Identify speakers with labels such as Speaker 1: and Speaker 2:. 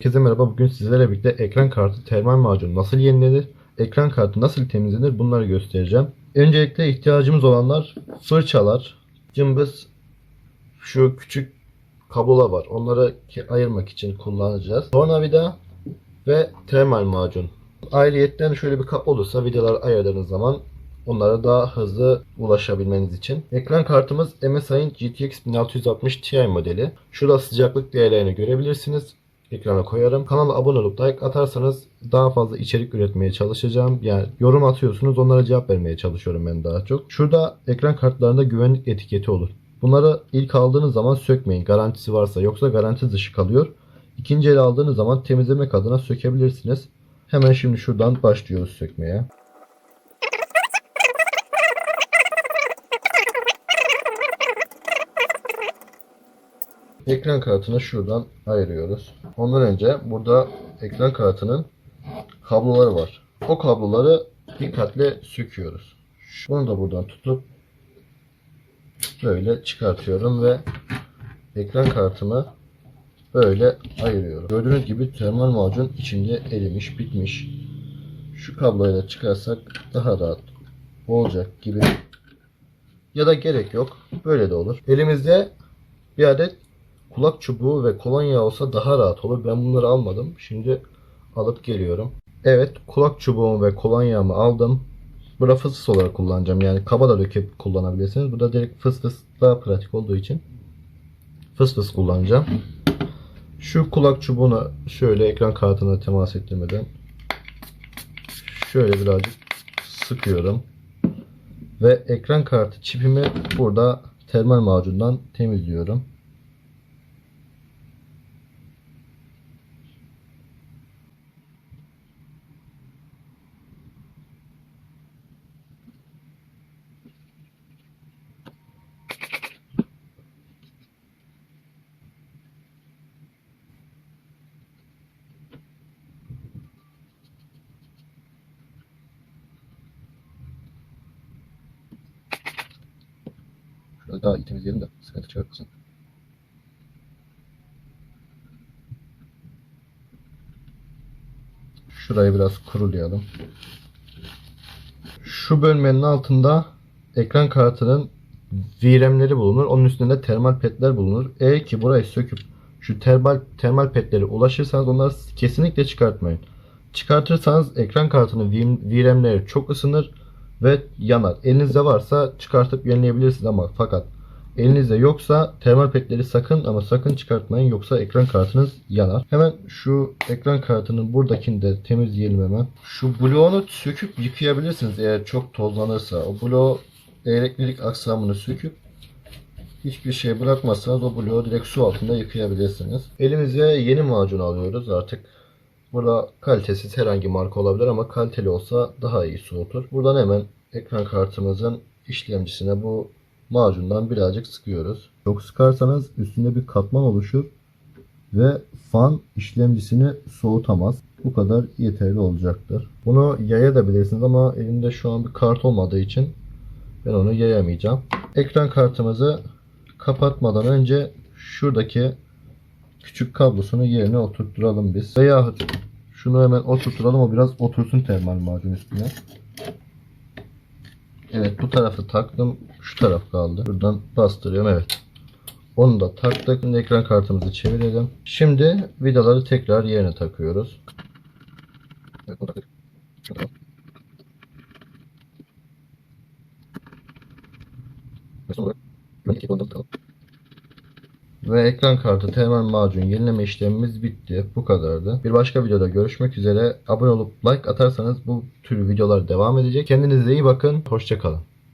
Speaker 1: Herkese merhaba. Bugün sizlerle birlikte ekran kartı termal macun nasıl yenilenir, ekran kartı nasıl temizlenir bunları göstereceğim. Öncelikle ihtiyacımız olanlar fırçalar, cımbız, şu küçük kablolar var. Onları ayırmak için kullanacağız. Tornavida ve termal macun. Ayrıyetten şöyle bir kap olursa vidalar ayırdığınız zaman onlara daha hızlı ulaşabilmeniz için. Ekran kartımız MSI'ın GTX 1660 Ti modeli. Şurada sıcaklık değerlerini görebilirsiniz ekrana koyarım. Kanala abone olup like atarsanız daha fazla içerik üretmeye çalışacağım. Yani yorum atıyorsunuz onlara cevap vermeye çalışıyorum ben daha çok. Şurada ekran kartlarında güvenlik etiketi olur. Bunları ilk aldığınız zaman sökmeyin garantisi varsa yoksa garanti dışı kalıyor. İkinci el aldığınız zaman temizlemek adına sökebilirsiniz. Hemen şimdi şuradan başlıyoruz sökmeye. Ekran kartını şuradan ayırıyoruz. Ondan önce burada ekran kartının kabloları var. O kabloları dikkatle söküyoruz. Bunu da buradan tutup böyle çıkartıyorum ve ekran kartımı böyle ayırıyorum. Gördüğünüz gibi termal macun içinde erimiş, bitmiş. Şu kabloyu da çıkarsak daha rahat olacak gibi. Ya da gerek yok. Böyle de olur. Elimizde bir adet kulak çubuğu ve kolonya olsa daha rahat olur. Ben bunları almadım. Şimdi alıp geliyorum. Evet kulak çubuğumu ve kolonyamı aldım. Burada fıs fıs olarak kullanacağım. Yani kaba da döküp kullanabilirsiniz. Burada direkt fıs fıs daha pratik olduğu için fıs fıs kullanacağım. Şu kulak çubuğunu şöyle ekran kartına temas ettirmeden şöyle birazcık sıkıyorum. Ve ekran kartı çipimi burada termal macundan temizliyorum. Daha iyi temizleyelim de sıkıntı çıkartmasın. Şurayı biraz kurulayalım. Şu bölmenin altında ekran kartının VRAM'leri bulunur. Onun üstünde termal petler bulunur. Eğer ki burayı söküp şu termal termal petlere ulaşırsanız onları kesinlikle çıkartmayın. Çıkartırsanız ekran kartının VRAM'leri çok ısınır ve yanar. Elinizde varsa çıkartıp yenileyebilirsiniz ama fakat elinizde yoksa termal petleri sakın ama sakın çıkartmayın yoksa ekran kartınız yanar. Hemen şu ekran kartının buradakini de temizleyelim hemen. Şu bloğunu söküp yıkayabilirsiniz eğer çok tozlanırsa. O bloğu elektrik aksamını söküp hiçbir şey bırakmazsanız o bloğu direkt su altında yıkayabilirsiniz. Elimize yeni macun alıyoruz artık. Burada kalitesiz herhangi marka olabilir ama kaliteli olsa daha iyi soğutur. Buradan hemen ekran kartımızın işlemcisine bu macundan birazcık sıkıyoruz. Çok sıkarsanız üstünde bir katman oluşur ve fan işlemcisini soğutamaz. Bu kadar yeterli olacaktır. Bunu yayabilirsiniz ama elimde şu an bir kart olmadığı için ben onu yayamayacağım. Ekran kartımızı kapatmadan önce şuradaki küçük kablosunu yerine oturtturalım biz. Veyahut şunu hemen oturtturalım o biraz otursun termal macun üstüne. Evet bu tarafı taktım. Şu taraf kaldı. Buradan bastırıyorum evet. Onu da taktık. Şimdi ekran kartımızı çevirelim. Şimdi vidaları tekrar yerine takıyoruz. Evet, bunu taktık. Şunu da- Ve ekran kartı termal macun yenileme işlemimiz bitti. Bu kadardı. Bir başka videoda görüşmek üzere. Abone olup like atarsanız bu tür videolar devam edecek. Kendinize iyi bakın. Hoşçakalın.